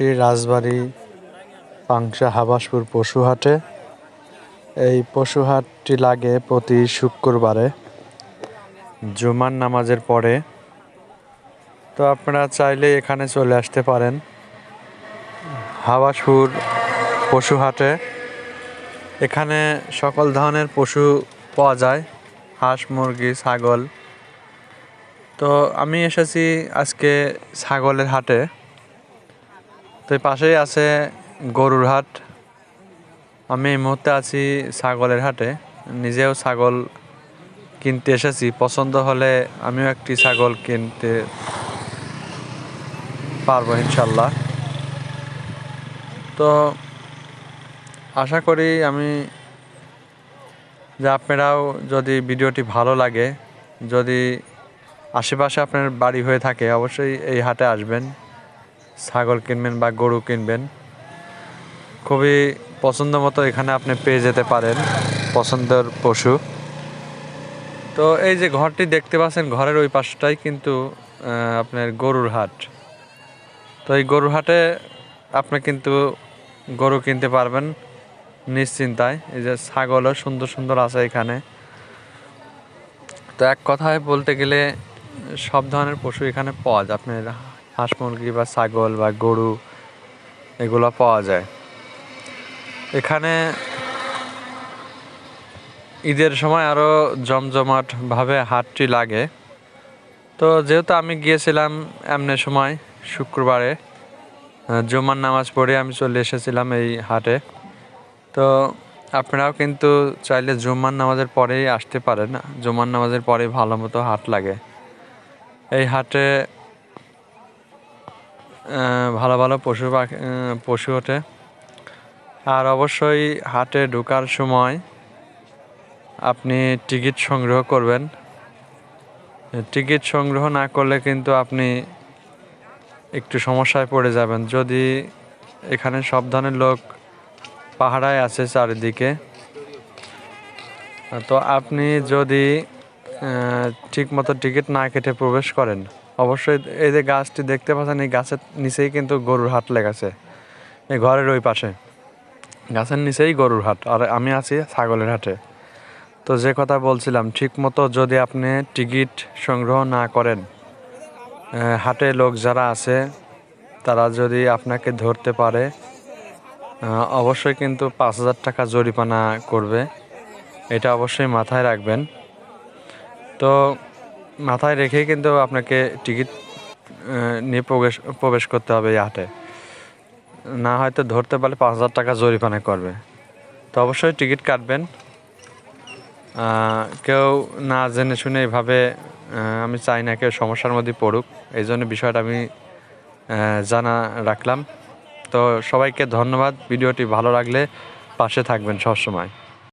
শ্রী রাজবাড়ি পাংশা হাবাসপুর পশুহাটে। এই পশুহাটটি লাগে প্রতি শুক্রবারে, জুমার নামাজের পরে। তো আপনারা চাইলে এখানে চলে আসতে পারেন হাবাসপুর পশুহাটে। এখানে সকল ধরনের পশু পাওয়া যায়, হাঁস, মুরগি, ছাগল। তো আমি এসেছি আজকে ছাগলের হাটে। তো পাশেই আছে গরুর হাট। আমি এই মুহূর্তে আছি ছাগলের হাটে। নিজেও ছাগল কিনতে এসেছি। পছন্দ হলে আমিও একটি ছাগল কিনতে পারব ইনশাল্লাহ। তো আশা করি আমি যে আপনারাও যদি ভিডিওটি ভালো লাগে, যদি আশেপাশে আপনার বাড়ি হয়ে থাকে, অবশ্যই এই হাটে আসবেন। ছাগল কিনবেন বা গরু কিনবেন, খুবই পছন্দ মতো এখানে আপনি পেয়ে যেতে পারেন, পছন্দের পশু। তো এই যে ঘরটি দেখতে পাচ্ছেন, ঘরের ওই পাশটাই কিন্তু আপনার গরুর হাট। তো এই গরুর হাটে আপনি কিন্তু গরু কিনতে পারবেন নিশ্চিন্তায়। এই যে ছাগলও সুন্দর সুন্দর আছে এখানে। তো এক কথায় বলতে গেলে সব ধরনের পশু এখানে পাওয়া যায়। আপনার হাঁস মুরগি বা ছাগল বা গরু এগুলো পাওয়া যায়। এখানে ঈদের সময় আরও জমজমাটভাবে হাটটি লাগে। তো যেহেতু আমি গিয়েছিলাম এমনি সময়, শুক্রবারে জুমার নামাজ পড়ে আমি চলে এসেছিলাম এই হাটে। তো আপনারাও কিন্তু চাইলে জুম্মার নামাজের পরেই আসতে পারেন। জুম্মার নামাজের পরে ভালো মতো হাট লাগে। এই হাটে ভালো ভালো পশু পাখি পশু ওঠে। আর অবশ্যই হাটে ঢোকার সময় আপনি টিকিট সংগ্রহ করবেন। টিকিট সংগ্রহ না করলে কিন্তু আপনি একটু সমস্যায় পড়ে যাবেন। যদি এখানে সব ধরনের লোক পাহাড়ায় আছে চারিদিকে, তো আপনি যদি ঠিক মতো টিকিট না কেটে প্রবেশ করেন অবশ্যই এই যে গাছটি দেখতে পাচ্ছেন, এই গাছের নিচেই কিন্তু গরুর হাট লেগেছে এই ঘরের ওই পাশে। গাছের নিচেই গরুর হাট, আর আমি আছি ছাগলের হাটে। তো যে কথা বলছিলাম ঠিক মতো যদি আপনি টিকিট সংগ্রহ না করেন হাটে লোক যারা আছে, তারা যদি আপনাকে ধরতে পারে অবশ্যই কিন্তু পাঁচ হাজার টাকা জরিমানা করবে। এটা অবশ্যই মাথায় রাখবেন। তো মাথায় রেখেই কিন্তু আপনাকে টিকিট নিয়ে প্রবেশ প্রবেশ করতে হবে এই না হয়তো ধরতে পারলে পাঁচ হাজার টাকা জরিমানা করবে। তো অবশ্যই টিকিট কাটবেন। কেউ না জেনে শুনে এইভাবে আহ, আমি চাই না কেউ সমস্যার মধ্যে পড়ুক। এই জন্য বিষয়টা আমি জানা রাখলাম। তো সবাইকে ধন্যবাদ। ভিডিওটি ভালো লাগলে পাশে থাকবেন সবসময়।